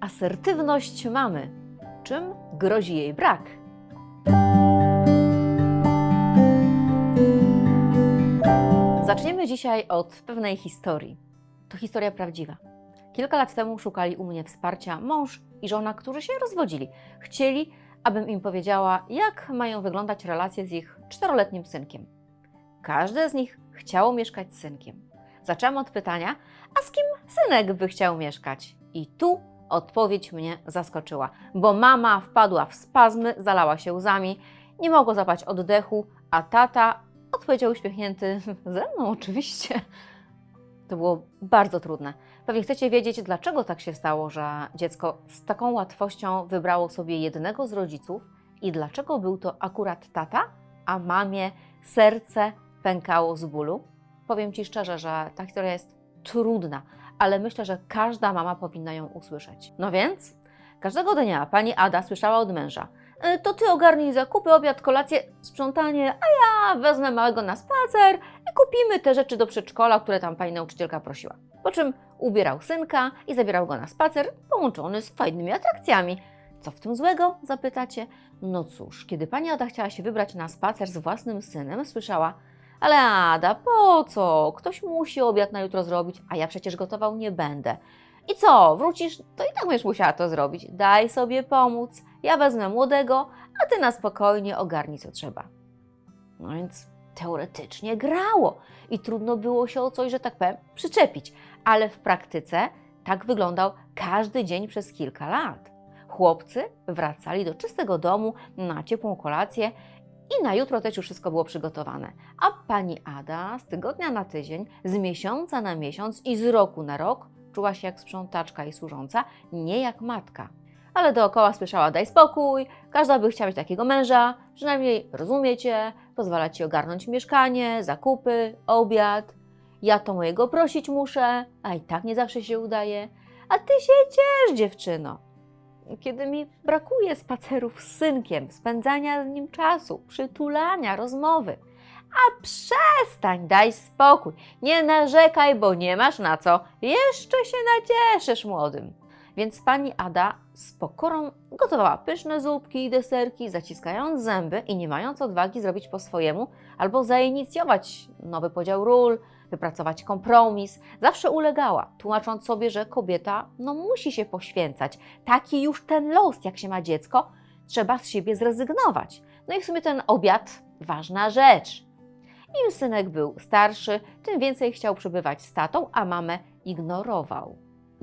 asertywność mamy. Czym grozi jej brak? Zaczniemy dzisiaj od pewnej historii. To historia prawdziwa. Kilka lat temu szukali u mnie wsparcia mąż i żona, którzy się rozwodzili. Chcieli, abym im powiedziała, jak mają wyglądać relacje z ich czteroletnim synkiem. Każde z nich chciało mieszkać z synkiem. Zaczęłam od pytania, a z kim synek by chciał mieszkać? I tu odpowiedź mnie zaskoczyła, bo mama wpadła w spazmy, zalała się łzami, nie mogła zapać oddechu, a tata odpowiedział uśmiechnięty: Ze mną, oczywiście. To było bardzo trudne. Pewnie chcecie wiedzieć, dlaczego tak się stało, że dziecko z taką łatwością wybrało sobie jednego z rodziców i dlaczego był to akurat tata, a mamie serce pękało z bólu. Powiem Ci szczerze, że ta historia jest trudna, ale myślę, że każda mama powinna ją usłyszeć. No więc, każdego dnia pani Ada słyszała od męża: "Y, To ty ogarnij zakupy, obiad, kolację, sprzątanie, a ja wezmę małego na spacer i kupimy te rzeczy do przedszkola, które tam pani nauczycielka prosiła. Po czym ubierał synka i zabierał go na spacer, połączony z fajnymi atrakcjami. Co w tym złego? Zapytacie. No cóż, kiedy pani Ada chciała się wybrać na spacer z własnym synem, słyszała: Ale Ada, po co? Ktoś musi obiad na jutro zrobić, a ja przecież gotował nie będę. I co, wrócisz, to i tak będziesz musiała to zrobić. Daj sobie pomóc. Ja wezmę młodego, a ty na spokojnie ogarnij co trzeba. No więc teoretycznie grało i trudno było się o coś, że tak powiem, przyczepić, ale w praktyce tak wyglądał każdy dzień przez kilka lat. Chłopcy wracali do czystego domu na ciepłą kolację i na jutro też już wszystko było przygotowane. A pani Ada z tygodnia na tydzień, z miesiąca na miesiąc i z roku na rok czuła się jak sprzątaczka i służąca, nie jak matka. Ale dookoła słyszała daj spokój, każda by chciała mieć takiego męża, przynajmniej rozumiecie, pozwala ci ogarnąć mieszkanie, zakupy, obiad. Ja to mojego prosić muszę, a i tak nie zawsze się udaje. A ty się ciesz, dziewczyno. Kiedy mi brakuje spacerów z synkiem, spędzania z nim czasu, przytulania, rozmowy. A przestań, daj spokój. Nie narzekaj, bo nie masz na co. Jeszcze się nacieszysz młodym. Więc pani Ada z pokorą gotowała pyszne zupki i deserki, zaciskając zęby i nie mając odwagi zrobić po swojemu albo zainicjować nowy podział ról, wypracować kompromis. Zawsze ulegała, tłumacząc sobie, że kobieta no, musi się poświęcać. Taki już ten los, jak się ma dziecko, trzeba z siebie zrezygnować. No i w sumie ten obiad ważna rzecz. Im synek był starszy, tym więcej chciał przebywać z tatą, a mamę ignorował.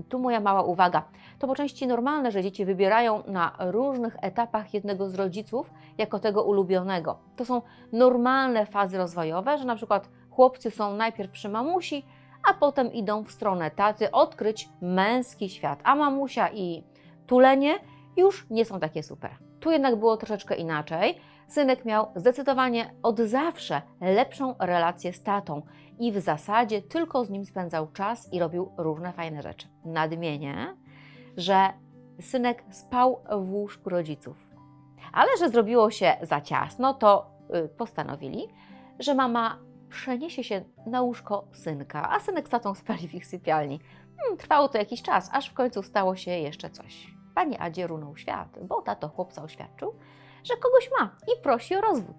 Tu moja mała uwaga. To po części normalne, że dzieci wybierają na różnych etapach jednego z rodziców jako tego ulubionego. To są normalne fazy rozwojowe, że na przykład chłopcy są najpierw przy mamusi, a potem idą w stronę taty odkryć męski świat, a mamusia i tulenie już nie są takie super. Tu jednak było troszeczkę inaczej. Synek miał zdecydowanie od zawsze lepszą relację z tatą i w zasadzie tylko z nim spędzał czas i robił różne fajne rzeczy. Nadmienię, że synek spał w łóżku rodziców. Ale że zrobiło się za ciasno, to y, postanowili, że mama przeniesie się na łóżko synka, a synek z tatą spali w ich sypialni. Hmm, trwało to jakiś czas, aż w końcu stało się jeszcze coś. Pani Adzie runął świat, bo tato chłopca oświadczył, że kogoś ma i prosi o rozwód.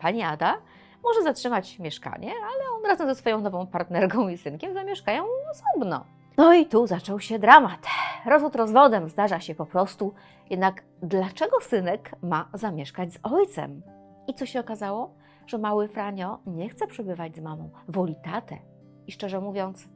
Pani Ada może zatrzymać mieszkanie, ale on razem ze swoją nową partnerką i synkiem zamieszkają osobno. No i tu zaczął się dramat. Rozwód rozwodem zdarza się po prostu, jednak dlaczego synek ma zamieszkać z ojcem? I co się okazało? Że mały Franio nie chce przebywać z mamą, woli tatę. I szczerze mówiąc,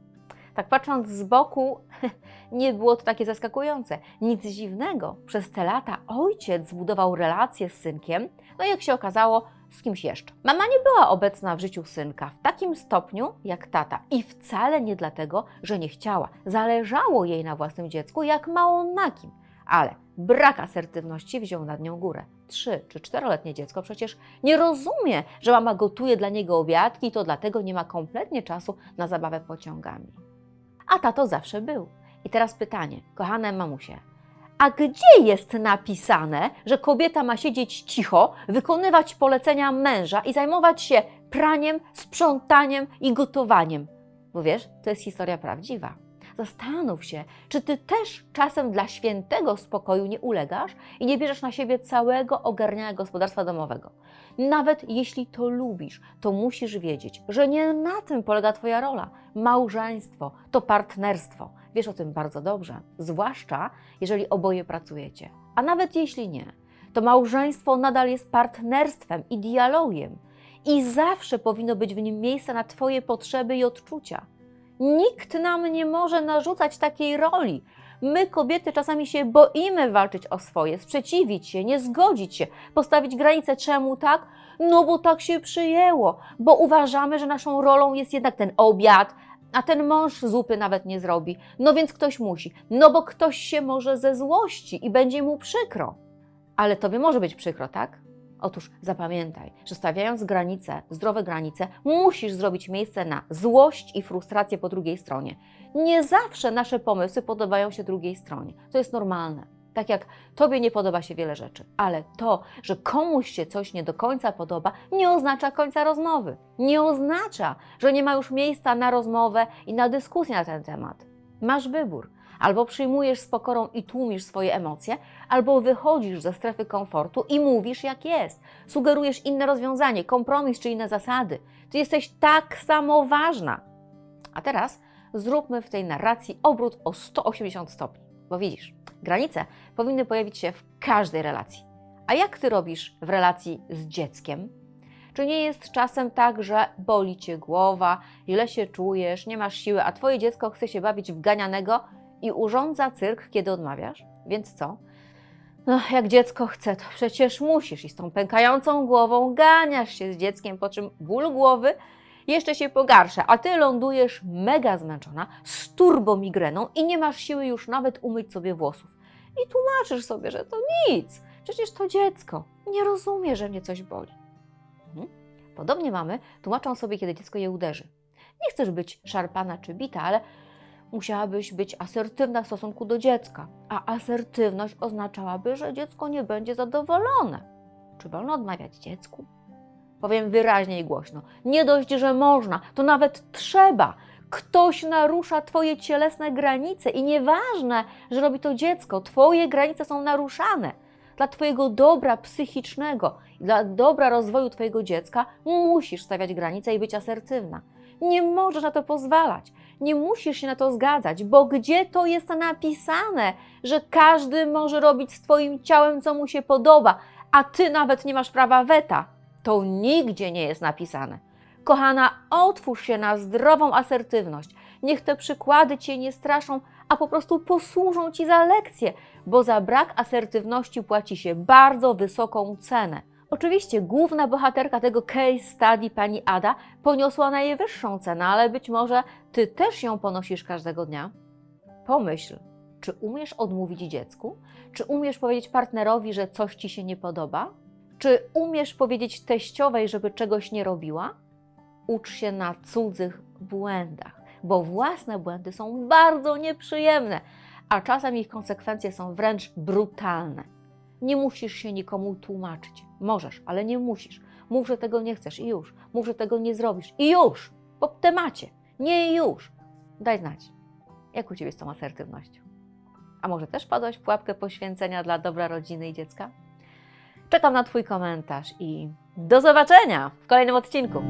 tak patrząc z boku, nie było to takie zaskakujące. Nic dziwnego. Przez te lata ojciec zbudował relacje z synkiem, no i jak się okazało, z kimś jeszcze. Mama nie była obecna w życiu synka w takim stopniu jak tata i wcale nie dlatego, że nie chciała. Zależało jej na własnym dziecku jak mało na kim. Ale brak asertywności wziął nad nią górę. Trzy czy czteroletnie dziecko przecież nie rozumie, że mama gotuje dla niego obiadki i to dlatego nie ma kompletnie czasu na zabawę pociągami. A tato zawsze był. I teraz pytanie, kochane mamusie, a gdzie jest napisane, że kobieta ma siedzieć cicho, wykonywać polecenia męża i zajmować się praniem, sprzątaniem i gotowaniem? Bo wiesz, to jest historia prawdziwa. Zastanów się, czy ty też czasem dla świętego spokoju nie ulegasz i nie bierzesz na siebie całego ogarniania gospodarstwa domowego. Nawet jeśli to lubisz, to musisz wiedzieć, że nie na tym polega Twoja rola. Małżeństwo to partnerstwo. Wiesz o tym bardzo dobrze, zwłaszcza jeżeli oboje pracujecie. A nawet jeśli nie, to małżeństwo nadal jest partnerstwem i dialogiem. I zawsze powinno być w nim miejsce na Twoje potrzeby i odczucia. Nikt nam nie może narzucać takiej roli. My, kobiety, czasami się boimy walczyć o swoje, sprzeciwić się, nie zgodzić się, postawić granice. Czemu tak? No bo tak się przyjęło, bo uważamy, że naszą rolą jest jednak ten obiad, a ten mąż zupy nawet nie zrobi. No więc ktoś musi, no bo ktoś się może ze złości i będzie mu przykro. Ale tobie może być przykro, tak? Otóż zapamiętaj, że stawiając granice, zdrowe granice, musisz zrobić miejsce na złość i frustrację po drugiej stronie. Nie zawsze nasze pomysły podobają się drugiej stronie. To jest normalne. Tak jak tobie nie podoba się wiele rzeczy, ale to, że komuś się coś nie do końca podoba, nie oznacza końca rozmowy. Nie oznacza, że nie ma już miejsca na rozmowę i na dyskusję na ten temat. Masz wybór. Albo przyjmujesz z pokorą i tłumisz swoje emocje, albo wychodzisz ze strefy komfortu i mówisz jak jest. Sugerujesz inne rozwiązanie, kompromis czy inne zasady. Ty jesteś tak samo ważna. A teraz zróbmy w tej narracji obrót o 180 stopni. Bo widzisz, granice powinny pojawić się w każdej relacji. A jak ty robisz w relacji z dzieckiem? Czy nie jest czasem tak, że boli cię głowa, źle się czujesz, nie masz siły, a twoje dziecko chce się bawić w ganianego i urządza cyrk, kiedy odmawiasz? Więc co? No, jak dziecko chce, to przecież musisz i z tą pękającą głową ganiasz się z dzieckiem, po czym ból głowy jeszcze się pogarsza, a ty lądujesz mega zmęczona, z turbomigreną i nie masz siły już nawet umyć sobie włosów. I tłumaczysz sobie, że to nic, przecież to dziecko, nie rozumie, że mnie coś boli. Mhm. Podobnie mamy tłumaczą sobie, kiedy dziecko je uderzy. Nie chcesz być szarpana czy bita, ale musiałabyś być asertywna w stosunku do dziecka, a asertywność oznaczałaby, że dziecko nie będzie zadowolone. Czy wolno odmawiać dziecku? Powiem wyraźnie i głośno. Nie dość, że można, to nawet trzeba. Ktoś narusza Twoje cielesne granice i nieważne, że robi to dziecko, Twoje granice są naruszane. Dla Twojego dobra psychicznego dla dobra rozwoju Twojego dziecka musisz stawiać granice i być asertywna. Nie możesz na to pozwalać. Nie musisz się na to zgadzać, bo gdzie to jest napisane, że każdy może robić z Twoim ciałem, co mu się podoba, a Ty nawet nie masz prawa weta? To nigdzie nie jest napisane. Kochana, otwórz się na zdrową asertywność. Niech te przykłady Cię nie straszą, a po prostu posłużą Ci za lekcję, bo za brak asertywności płaci się bardzo wysoką cenę. Oczywiście główna bohaterka tego case study, pani Ada, poniosła najwyższą cenę, ale być może Ty też ją ponosisz każdego dnia. Pomyśl, czy umiesz odmówić dziecku? Czy umiesz powiedzieć partnerowi, że coś Ci się nie podoba? Czy umiesz powiedzieć teściowej, żeby czegoś nie robiła? Ucz się na cudzych błędach, bo własne błędy są bardzo nieprzyjemne, a czasem ich konsekwencje są wręcz brutalne. Nie musisz się nikomu tłumaczyć. Możesz, ale nie musisz. Mów, że tego nie chcesz i już. Mów, że tego nie zrobisz i już. Po temacie. Nie już. Daj znać, jak u Ciebie z tą asertywnością. A może też padłaś w pułapkę poświęcenia dla dobra rodziny i dziecka? Czekam na Twój komentarz i do zobaczenia w kolejnym odcinku.